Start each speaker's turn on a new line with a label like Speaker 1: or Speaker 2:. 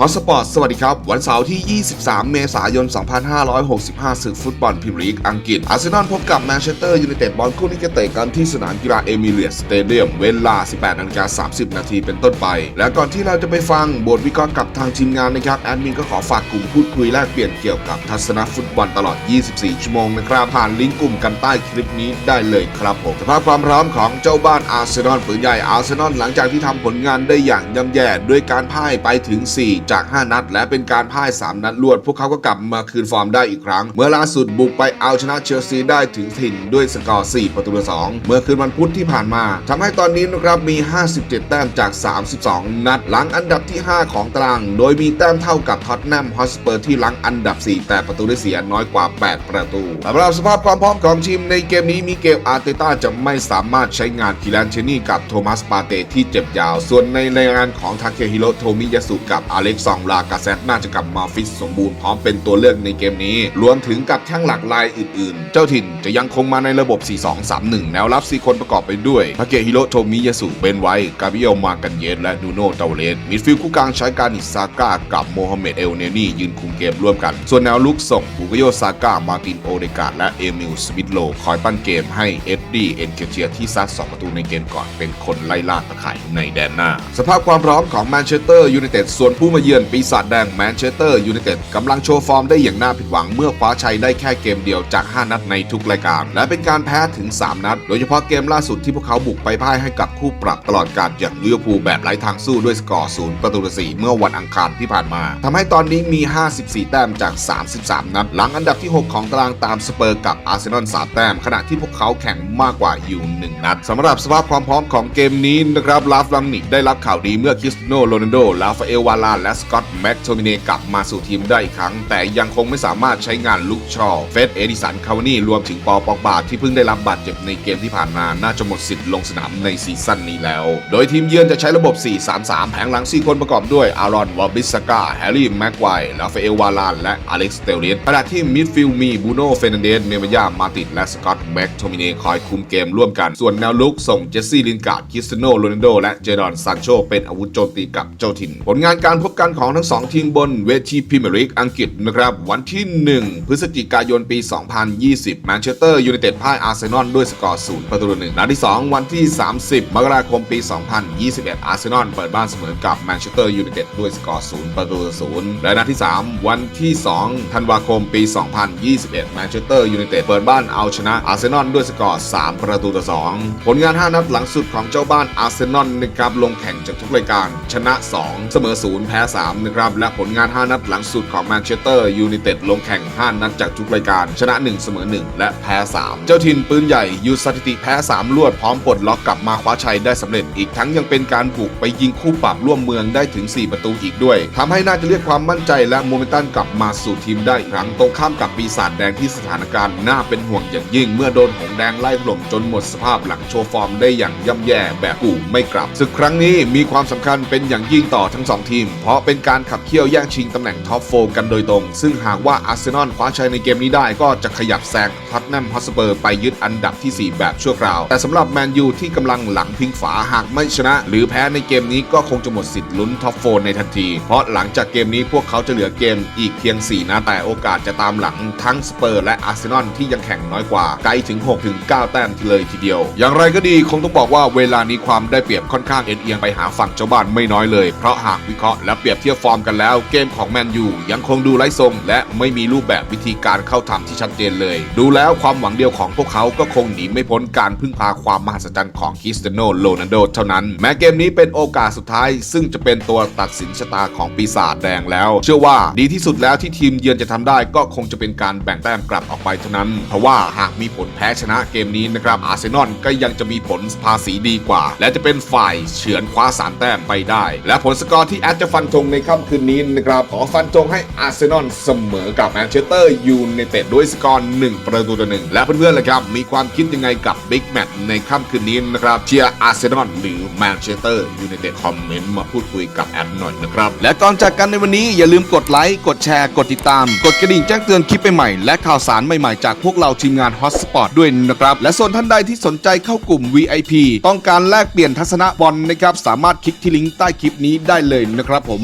Speaker 1: ฮอสปอร์ตสวัสดีครับ วันเสาร์ที่ 23 เมษายน 2565ศึกฟุตบอลพรีเมียร์ลีกอังกฤษ อาร์เซนอลพบกับแมนเชสเตอร์ยูไนเต็ดบอลคู่นี้จะเตะกันที่สนามกีฬาเอมิเลียสสเตเดียมเวลา 18นาฬิกา30 นาทีเป็นต้นไป และก่อนที่เราจะไปฟังบทวิเคราะห์กับทางทีมงานนะครับ แอดมินก็ขอฝากกลุ่มพูดคุยแลกเปลี่ยนเกี่ยวกับทัศนฟุตบอลตลอด 24 ชั่วโมงนะครับผ่านลิงก์กลุ่มกันใต้คลิปนี้ได้เลยครับผมสภาพความพร้อมของเจ้าบ้านอาร์เซนอลปืนใหญ่อาร์เซนอลหลังจากที่ทำผลงานได้อย่างย่ำแย่ด้วยการพ่ายไปถึง 4จาก 5 นัด และเป็นการพ่าย 3 นัดรวด พวกเขาก็กลับมาคืนฟอร์มได้อีกครั้ง เมื่อล่าสุดบุกไปเอาชนะเชลซีได้ถึงถิ่นด้วยสกอร์ 4 ประตูต่อ2เมื่อคืนวันพุธที่ผ่านมาทำให้ตอนนี้นะครับมี 57 แต้มจาก 32 นัด หลังอันดับที่ 5 ของตาราง โดยมีแต้มเท่ากับท็อตแนมฮอสเปอร์ที่หลังอันดับ 4 แต่ประตูได้เสียน้อยกว่า 8 ประตูสำหรับสภาพความพร้อมของทีมในเกมนี้มีเกลอาร์เตต้าจะไม่สามารถใช้งานคิรันเชนี่กับโทมัสปาเตที่เจ็บยาว ส่วนในรายงานของทาเคฮิโรโทมิยาสุกับอเล็กซองลากาเซตน่าจะกลับมาฟิตสมบูรณ์พร้อมเป็นตัวเลือกในเกมนี้ รวมถึงกับแข้งหลักรายอื่นๆ เจ้าถิ่นจะยังคงมาในระบบ 4-2-3-1 แนวรับ4คนประกอบไปด้วยทาเคฮิโรโทมิยาสุเบนไวกาบิเอลมากันเยสและนูโนเตาเลสมิดฟิลด์คู่กลางใช้การิซาก้ากับโมฮัมเหม็ดเอลเนนี่ยืนคุมเกมร่วมกัน ส่วนแนวลุกส่งบุกโยซาก้ามาตินโอเดกาและเอมิลสมิธโลคอยปั้นเกมให้เอ็ดดี้เอ็นเคเทียที่ซัด2ประตูในเกมก่อนเป็นคนไล่ล่าตะข่ายในแดนหน้า สภาพความพร้อมของแมนเชสเตอร์ยูไนเต็ดส่วนผู้มาเยือนปีศาจแดงแมนเชสเตอร์ยูไนเต็ดกำลังโชว์ฟอร์มได้อย่างน่าผิดหวังเมื่อคว้าชัยได้แค่เกมเดียวจาก 5 นัดในทุกรายการ และเป็นการแพ้ถึง 3 นัด โดยเฉพาะเกมล่าสุดที่พวกเขาบุกไปพ่ายให้กับคู่ปรับตลอดการอย่างลิเวอร์พูลแบบไร้ทางสู้ด้วยสกอร์ศูนย์ประตูต่อสี่เมื่อวันอังคารที่ผ่านมาทำให้ตอนนี้มี 54 แต้มจาก 33 นัด หลังอันดับที่ 6 ของตารางตามสเปอร์กับอาร์เซนอล3แต้มขณะที่พวกเขาแข่งมากกว่าอยู่1นัดสำหรับสภาพความพร้อมของเกมนี้นะครับลาฟลังนิกได้รับข่าวดีเมื่อคริสโนโรนัลโดลาฟาเอลวาลาและสกอตต์แม็กโทมิเนกลับมาสู่ทีมได้อีกครั้ง แต่ยังคงไม่สามารถใช้งานลุกชอเฟสเอดิสันคาวานี่รวมถึงปอปอกบาที่เพิ่งได้รับบาดเจ็บในเกมที่ผ่านมาน่าจะหมดสิทธิ์ลงสนามในซีซั่นนี้แล้ว โดยทีมเยือนจะใช้ระบบ 4-3-3 แผงหลัง 4 คนประกอบด้วยอารอนวอบิสกาแฮร์รี่แม็กไวลาฟาเอลวาลานและอเล็กซ์เตลเลสขณะที่มิดฟิลด์มีบูโน่เฟรนันเดสเนมายามาติดและสกอตต์แม็กโทมิเนคอยคุมเกมร่วมกัน ส่วนแนวลุกส่งเจสซี่ลินการ์ดคริสเตโนโรนัลโดและเจดอนซานโชเป็นอาวุธโจมตีกับเจ้าถิ่น ผลงานการพบกันของทั้งสองทีมบนเวทีพรีเมียร์ลีกอังกฤษนะครับ วันที่ 1 พฤศจิกายนปี 2020 แมนเชสเตอร์ยูไนเต็ดพ่ายอาร์เซนอลด้วยสกอร์ 0 ประตูต่อหนึ่งนัดที่ 2 วันที่ 30 มกราคมปี 2021 อาร์เซนอลเปิดบ้านเสมอกับแมนเชสเตอร์ยูไนเต็ดด้วยสกอร์ 0 ประตูต่อศูนย์และนัดที่ 3 วันที่ 2 ธันวาคมปี 2021 แมนเชสเตอร์ยูไนเต็ดเปิดบ้านเอาชนะอาร์เซนอลด้วยสกอร์ 3 ประตูต่อ 2 ผลงาน 5 นัดหลังสุดของเจ้าบ้านอาร์เซนอลนะครับลงแข่งจากทุกรายการชนะ 2 เสมอ 0 แพ้3นะครับและผลงาน 5 นัดหลังสุดของแมนเชสเตอร์ยูไนเต็ดลงแข่ง 5 นัดจากทุกรายการชนะ 1 เสมอ 1 และแพ้ 3 เจ้าถิ่นปืนใหญ่ยูสถิติแพ้ 3 ลวดพร้อมปลดล็อกกลับมาคว้าชัยได้สำเร็จอีกทั้งยังเป็นการบุกไปยิงคู่ปรับร่วมเมืองได้ถึง 4 ประตูอีกด้วยทำให้น่าจะเรียกความมั่นใจและโมเมนตัมกลับมาสู่ทีมได้อีกครั้งตรงข้ามกับปีศาจแดงที่สถานการณ์น่าเป็นห่วงอย่างยิ่ง เมื่อโดนหงแดงไล่ถล่มจนหมดสภาพหลังโชว์ฟอร์มได้อย่างย่ำแย่แบบกู่ไม่กลับศึกครั้งนี้มีความสำคัญเป็นอย่างยิ่งต่อทั้งสองทีม เพราะเป็นการขับเคี่ยวแย่งชิงตำแหน่งท็อปโฟกันโดยตรง ซึ่งหากว่าอาร์เซนอลคว้าชัยในเกมนี้ได้ก็จะขยับแซงท็อตแนมฮอสเปอร์ไปยึดอันดับที่ 4 แบบชั่วคราว แต่สำหรับแมนยูที่กำลังหลังพิงฝาหากไม่ชนะ หรือแพ้ในเกมนี้ก็คงจะหมดสิทธิ์ลุ้นท็อปโฟในทันที เพราะหลังจากเกมนี้พวกเขาจะเหลือเกมอีกเพียง 4นะแต่โอกาสจะตามหลังทั้งสเปอร์และอาร์เซนอลที่ยังแข่งน้อยกว่าไกลถึง 6-9 แต้มทีเลยทีเดียว อย่างไรก็ดีคงต้องบอกว่าเวลานี้ความได้เปรียบค่อนข้างเอ็นเอียงไปหาฝั่งเจ้าบ้านไม่น้อยเลยเพราะหากวิเคราะห์และเปรียบเทียบฟอร์มกันแล้ว เกมของแมนยูยังคงดูไร้ทรง และไม่มีรูปแบบวิธีการเข้าทำที่ชัดเจนเลย ดูแล้วความหวังเดียวของพวกเขาก็คงหนีไม่พ้นการพึ่งพาความมหัศจรรย์ของคริสเตียโนโรนัลโดเท่านั้น แม้เกมนี้เป็นโอกาสสุดท้าย ซึ่งจะเป็นตัวตัดสินชะตาของปีศาจแดงแล้ว เชื่อว่าดีที่สุดแล้วที่ทีมเยือนจะทำได้ก็คงจะเป็นการแบ่งแต้มกลับออกไปเท่านั้น เพราะว่าหากมีผลแพ้ชนะเกมนี้นะครับอาร์เซนอลก็ยังจะมีผลภาษีดีกว่า และจะเป็นฝ่ายเฉือนคว้าสามแต้มไปได้ และผลสกอร์ที่แอดจะฟันธงในค่ำคืนนี้นะครับขอฟันธงให้อาร์เซนอลเสมอกับแมนเชสเตอร์ยูไนเต็ดด้วยสกอร์1ประตูต่อหนึ่งและเพื่อนๆล่ะครับ มีความคิดยังไงกับบิ๊กแมตช์ในค่ำคืนนี้นะครับเชียร์อาร์เซนอลหรือแมนเชสเตอร์ยูไนเต็ดคอมเมนต์มาพูดคุยกับแอดหน่อยนะครับ และก่อนจากกันในวันนี้อย่าลืมกดไลค์กดแชร์กดติดตาม กดกระดิ่งแจ้งเตือนคลิปใหม่ๆและข่าวสารใหม่ๆจากพวกเราทีมงาน Hotspot ด้วยนะครับและส่วนท่านใดที่สนใจเข้ากลุ่ม VIP ต้องการแลกเปลี่ยนทัศนะบอลนะครับสามารถคลิกที่ลิงก์ใต้คลิปนี้ได้เลยนะครับผม